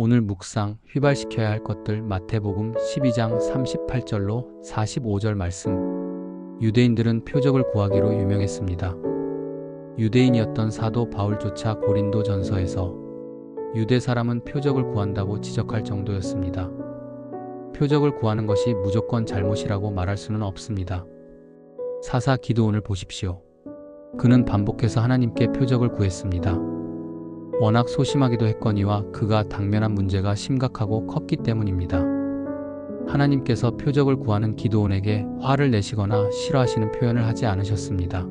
오늘 묵상 휘발시켜야 할 것들 마태복음 12장 38절로 45절 말씀. 유대인들은 표적을 구하기로 유명했습니다. 유대인이었던 사도 바울조차 고린도 전서에서 유대 사람은 표적을 구한다고 지적할 정도였습니다. 표적을 구하는 것이 무조건 잘못이라고 말할 수는 없습니다. 사사 기도원을 보십시오. 그는 반복해서 하나님께 표적을 구했습니다. 워낙 소심하기도 했거니와 그가 당면한 문제가 심각하고 컸기 때문입니다. 하나님께서 표적을 구하는 기도원에게 화를 내시거나 싫어하시는 표현을 하지 않으셨습니다.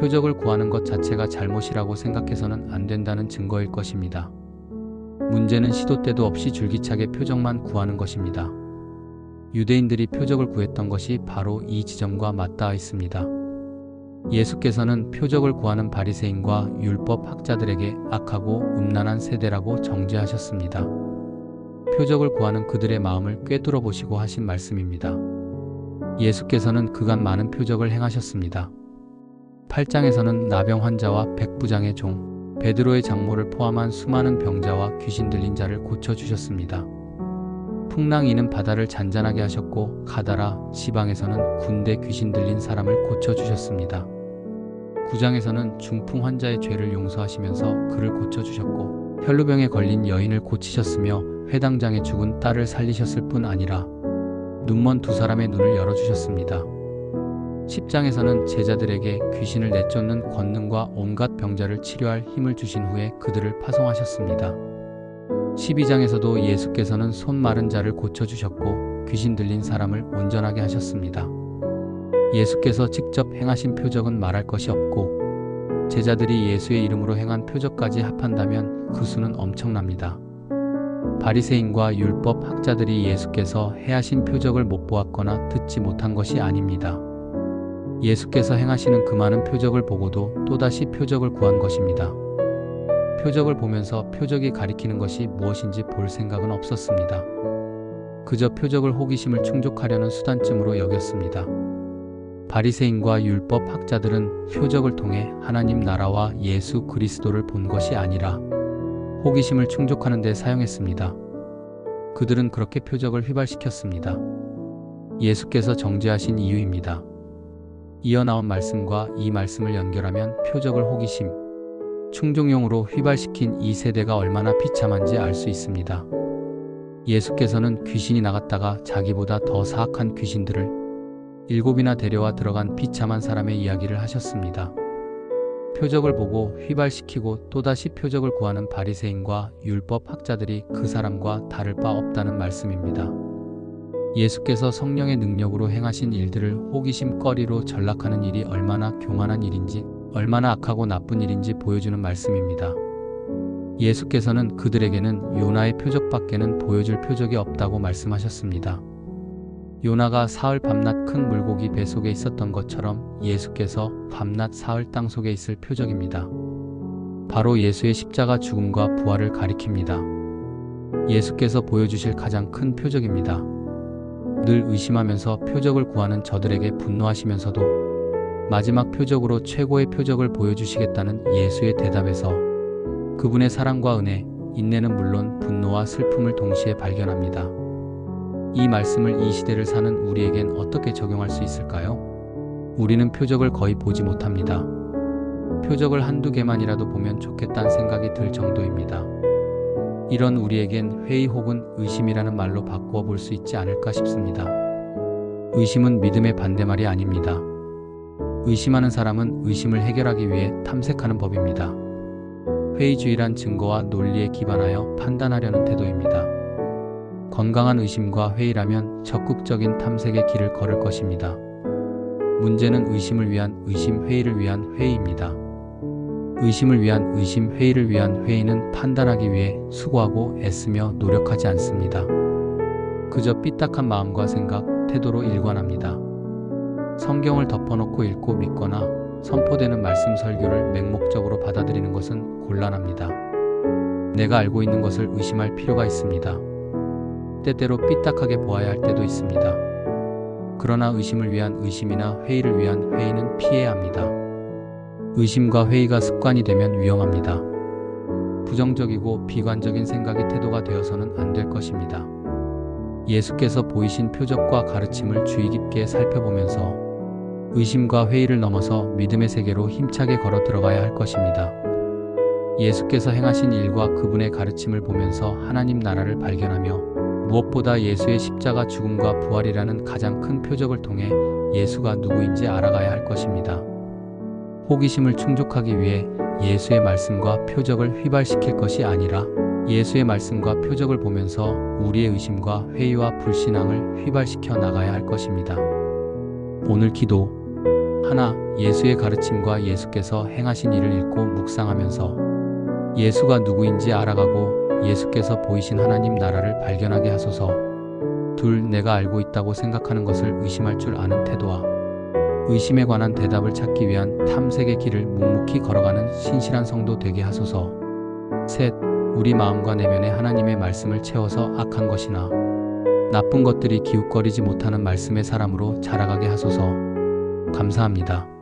표적을 구하는 것 자체가 잘못이라고 생각해서는 안 된다는 증거일 것입니다. 문제는 시도 때도 없이 줄기차게 표적만 구하는 것입니다. 유대인들이 표적을 구했던 것이 바로 이 지점과 맞닿아 있습니다. 예수께서는 표적을 구하는 바리새인과 율법 학자들에게 악하고 음란한 세대라고 정죄하셨습니다. 표적을 구하는 그들의 마음을 꿰뚫어 보시고 하신 말씀입니다. 예수께서는 그간 많은 표적을 행하셨습니다. 8장에서는 나병 환자와 백부장의 종, 베드로의 장모를 포함한 수많은 병자와 귀신 들린 자를 고쳐 주셨습니다. 풍랑 이는 바다를 잔잔하게 하셨고 가다라 지방에서는 군대 귀신 들린 사람을 고쳐 주셨습니다. 9장에서는 중풍 환자의 죄를 용서하시면서 그를 고쳐 주셨고 혈루병에 걸린 여인을 고치셨으며 회당장에 죽은 딸을 살리셨을 뿐 아니라 눈먼 두 사람의 눈을 열어 주셨습니다. 10장에서는 제자들에게 귀신을 내쫓는 권능과 온갖 병자를 치료할 힘을 주신 후에 그들을 파송하셨습니다. 12장에서도 예수께서는 손 마른 자를 고쳐주셨고 귀신 들린 사람을 온전하게 하셨습니다. 예수께서 직접 행하신 표적은 말할 것이 없고 제자들이 예수의 이름으로 행한 표적까지 합한다면 그 수는 엄청납니다. 바리새인과 율법 학자들이 예수께서 해하신 표적을 못 보았거나 듣지 못한 것이 아닙니다. 예수께서 행하시는 그 많은 표적을 보고도 또다시 표적을 구한 것입니다. 표적을 보면서 표적이 가리키는 것이 무엇인지 볼 생각은 없었습니다. 그저 표적을 호기심을 충족하려는 수단쯤으로 여겼습니다. 바리새인과 율법 학자들은 표적을 통해 하나님 나라와 예수 그리스도를 본 것이 아니라 호기심을 충족하는 데 사용했습니다. 그들은 그렇게 표적을 휘발시켰습니다. 예수께서 정죄하신 이유입니다. 이어 나온 말씀과 이 말씀을 연결하면 표적을 호기심, 충종용으로 휘발시킨 이 세대가 얼마나 비참한지 알 수 있습니다. 예수께서는 귀신이 나갔다가 자기보다 더 사악한 귀신들을 일곱이나 데려와 들어간 비참한 사람의 이야기를 하셨습니다. 표적을 보고 휘발시키고 또다시 표적을 구하는 바리새인과 율법 학자들이 그 사람과 다를 바 없다는 말씀입니다. 예수께서 성령의 능력으로 행하신 일들을 호기심 거리로 전락하는 일이 얼마나 교만한 일인지 얼마나 악하고 나쁜 일인지 보여주는 말씀입니다. 예수께서는 그들에게는 요나의 표적밖에는 보여줄 표적이 없다고 말씀하셨습니다. 요나가 사흘 밤낮 큰 물고기 배 속에 있었던 것처럼 예수께서 밤낮 사흘 땅 속에 있을 표적입니다. 바로 예수의 십자가 죽음과 부활을 가리킵니다. 예수께서 보여주실 가장 큰 표적입니다. 늘 의심하면서 표적을 구하는 저들에게 분노하시면서도 마지막 표적으로 최고의 표적을 보여주시겠다는 예수의 대답에서 그분의 사랑과 은혜, 인내는 물론 분노와 슬픔을 동시에 발견합니다. 이 말씀을 이 시대를 사는 우리에겐 어떻게 적용할 수 있을까요? 우리는 표적을 거의 보지 못합니다. 표적을 한두 개만이라도 보면 좋겠다는 생각이 들 정도입니다. 이런 우리에겐 회의 혹은 의심이라는 말로 바꾸어 볼 수 있지 않을까 싶습니다. 의심은 믿음의 반대말이 아닙니다. 의심하는 사람은 의심을 해결하기 위해 탐색하는 법입니다. 회의주의란 증거와 논리에 기반하여 판단하려는 태도입니다. 건강한 의심과 회의라면 적극적인 탐색의 길을 걸을 것입니다. 문제는 의심을 위한 의심 회의를 위한 회의입니다. 의심을 위한 의심 회의를 위한 회의는 판단하기 위해 수고하고 애쓰며 노력하지 않습니다. 그저 삐딱한 마음과 생각, 태도로 일관합니다. 성경을 덮어놓고 읽고 믿거나 선포되는 말씀 설교를 맹목적으로 받아들이는 것은 곤란합니다. 내가 알고 있는 것을 의심할 필요가 있습니다. 때때로 삐딱하게 보아야 할 때도 있습니다. 그러나 의심을 위한 의심이나 회의를 위한 회의는 피해야 합니다. 의심과 회의가 습관이 되면 위험합니다. 부정적이고 비관적인 생각이 태도가 되어서는 안 될 것입니다. 예수께서 보이신 표적과 가르침을 주의 깊게 살펴보면서 의심과 회의를 넘어서 믿음의 세계로 힘차게 걸어 들어가야 할 것입니다. 예수께서 행하신 일과 그분의 가르침을 보면서 하나님 나라를 발견하며 무엇보다 예수의 십자가 죽음과 부활이라는 가장 큰 표적을 통해 예수가 누구인지 알아가야 할 것입니다. 호기심을 충족하기 위해 예수의 말씀과 표적을 휘발시킬 것이 아니라 예수의 말씀과 표적을 보면서 우리의 의심과 회의와 불신앙을 휘발시켜 나가야 할 것입니다. 오늘 기도 하나 예수의 가르침과 예수께서 행하신 일을 읽고 묵상하면서 예수가 누구인지 알아가고 예수께서 보이신 하나님 나라를 발견하게 하소서. 둘, 내가 알고 있다고 생각하는 것을 의심할 줄 아는 태도와 의심에 관한 대답을 찾기 위한 탐색의 길을 묵묵히 걸어가는 신실한 성도 되게 하소서. 셋, 우리 마음과 내면에 하나님의 말씀을 채워서 악한 것이나 나쁜 것들이 기웃거리지 못하는 말씀의 사람으로 자라가게 하소서. 감사합니다.